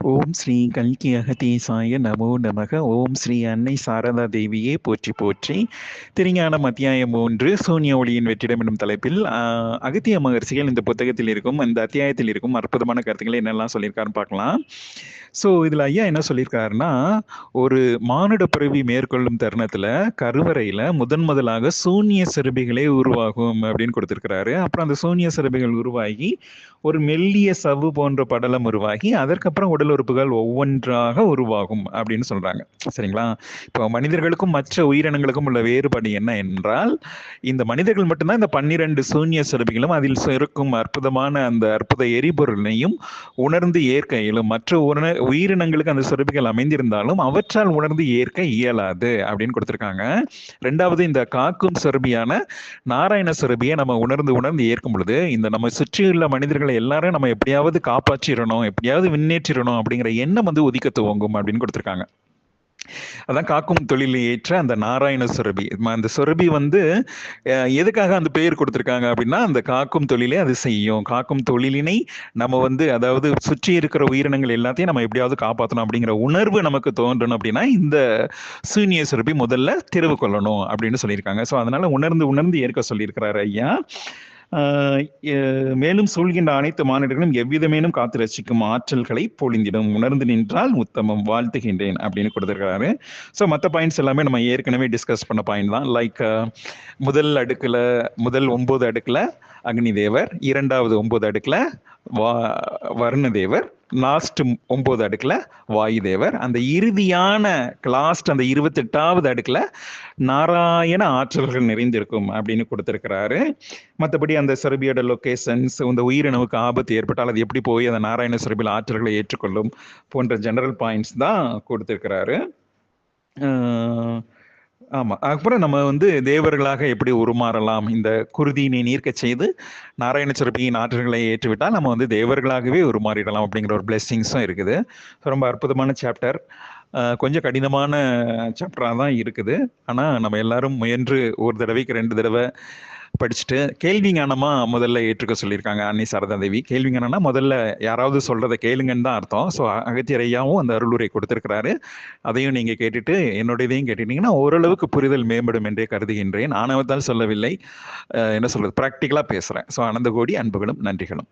ஓம் ஸ்ரீ கல்கி அகதீசாய நமோ நமக. ஓம் ஸ்ரீ அன்னை சாரதா தேவியே போற்றி போற்றி. திருஞானம் அத்தியாயம் மூன்று சூன்ய ஒளியின் வெற்றிடம் எனும் தலைப்பில் அகத்திய மகர்ஷிகள் இந்த புத்தகத்தில் இருக்கும் இந்த அத்தியாயத்தில் இருக்கும் அற்புதமான கருத்துக்களை என்னெல்லாம் சொல்லியிருக்காருன்னு பார்க்கலாம். ஸோ இதில் ஐயா என்ன சொல்லியிருக்காருன்னா ஒரு மானுட பிறவி மேற்கொள்ளும் தருணத்தில் கருவறையில் முதன் முதலாக சூன்ய சிறுபிகளே உருவாகும் அப்படின்னு கொடுத்துருக்கிறாரு. அப்புறம் அந்த சூன்ய சிறுபிகள் உருவாகி ஒரு மெல்லிய சவ்வு போன்ற படலம் உருவாகி அதற்கப்புறம் உடல் உறுப்புகள் ஒவ்வொன்றாக உருவாகும் அப்படின்னு சொல்கிறாங்க சரிங்களா? இப்போ மனிதர்களுக்கும் மற்ற உயிரினங்களுக்கும் உள்ள வேறுபாடு என்ன என்றால் இந்த மனிதர்கள் மட்டும்தான் இந்த பன்னிரண்டு சூன்ய சிறுபிகளும் அதில் இருக்கும் அற்புதமான அந்த அற்புத எரிபொருளையும் உணர்ந்து ஏற்க இயலும். மற்ற உணர் உயிரினங்களுக்கு அந்த சுரப்பிகள் அமைந்திருந்தாலும் அவற்றால் உணர்ந்து ஏற்க இயலாது அப்படின்னு கொடுத்துருக்காங்க. ரெண்டாவது இந்த காக்கும் சுரபியான நாராயண சுரபியை நம்ம உணர்ந்து உணர்ந்து ஏற்கும் பொழுது இந்த நம்ம சுற்றியுள்ள மனிதர்களை எல்லாரும் நம்ம எப்படியாவது காப்பாற்றிடணும் எப்படியாவது முன்னேற்றிடணும் அப்படிங்கிற எண்ணம் வந்து ஒதுக்க துவங்கும் அப்படின்னு கொடுத்துருக்காங்க. அதான் காக்கும் தொழிலை ஏற்ற அந்த நாராயண சுரபி. அந்த சுரபி வந்து எதுக்காக அந்த பெயர் கொடுத்துருக்காங்க அப்படின்னா அந்த காக்கும் தொழிலே அது செய்யும். காக்கும் தொழிலினை நம்ம வந்து அதாவது சுற்றி இருக்கிற உயிரினங்கள் எல்லாத்தையும் நம்ம எப்படியாவது காப்பாற்றணும் அப்படிங்கிற உணர்வு நமக்கு தோன்றணும் அப்படின்னா இந்த சூனிய சுரபி முதல்ல தெரிவு கொள்ளணும் அப்படின்னு சொல்லியிருக்காங்க. ஸோ அதனால உணர்ந்து உணர்ந்து ஏற்க சொல்லியிருக்கிறாரு ஐயா. மேலும் சூழ்கின்ற அனைத்து மாநிலங்களும் எவ்விதமேனும் காத்து ரசிக்கும் ஆற்றல்களை பொழிந்திடும். உணர்ந்து நின்றால் உத்தமம் வாழ்த்துகின்றேன் அப்படின்னு கொடுத்துருக்காரு ஸோ மற்ற பாயிண்ட்ஸ் எல்லாமே நம்ம ஏற்கனவே டிஸ்கஸ் பண்ண பாயிண்ட் தான். லைக் முதல் அடுக்கில் முதல் ஒன்பது அடுக்கில் அக்னி தேவர் இரண்டாவது ஒன்பது அடுக்கில் வா வருண தேவர் லாஸ்ட் ஒன்பது அடுக்கில் வாயுதேவர். அந்த இறுதியான லாஸ்ட் அந்த இருபத்தெட்டாவது அடுக்கில் நாராயண ஆற்றல்கள் நிறைந்திருக்கும் அப்படின்னு கொடுத்துருக்கிறாரு. மற்றபடி அந்த செர்பியோட லொக்கேஷன்ஸ் இந்த உயிரினவுக்கு ஆபத்து ஏற்பட்டால் அது எப்படி போய் அந்த நாராயண செர்பியில் ஆற்றல்களை ஏற்றுக்கொள்ளும் போன்ற ஜெனரல் பாயிண்ட்ஸ் தான் கொடுத்துருக்கிறாரு. ஆமா. அப்புறம் நம்ம வந்து தேவர்களாக எப்படி உருமாறலாம்? இந்த குருதியினை நீர்க்க செய்து நாராயண சிறப்பியின் ஆற்றல்களை ஏற்றுவிட்டால் நம்ம வந்து தேவர்களாகவே உருமாறிடலாம் அப்படிங்கிற ஒரு பிளெஸ்ஸிங்ஸும் இருக்குது. ரொம்ப அற்புதமான சாப்டர் கொஞ்சம் கடினமான சாப்டராக தான் இருக்குது. ஆனால் நம்ம எல்லாரும் முயன்று ஒரு தடவைக்கு ரெண்டு தடவை படிச்சுட்டு கேள்வி ஞானமா முதல்ல ஏற்றுக்க சொல்லியிருக்காங்க அன்னி சாரதா தேவி. கேள்வி ஞானம்னா முதல்ல யாராவது சொல்றதை கேளுங்கன்னு தான் அர்த்தம். ஸோ அகத்தியர் ஐயாவும் அந்த அருளுரை கொடுத்திருக்கிறாரு. அதையும் நீங்க கேட்டுட்டு என்னுடையதையும் கேட்டுட்டீங்கன்னா ஓரளவுக்கு புரிதல் மேம்படும் என்றே கருதுகின்றேன். ஆணவத்தால் சொல்லவில்லை. என்ன சொல்றது? ப்ராக்டிக்கலா பேசுறேன். ஸோ அனந்த கோடி அன்புகளும் நன்றிகளும்.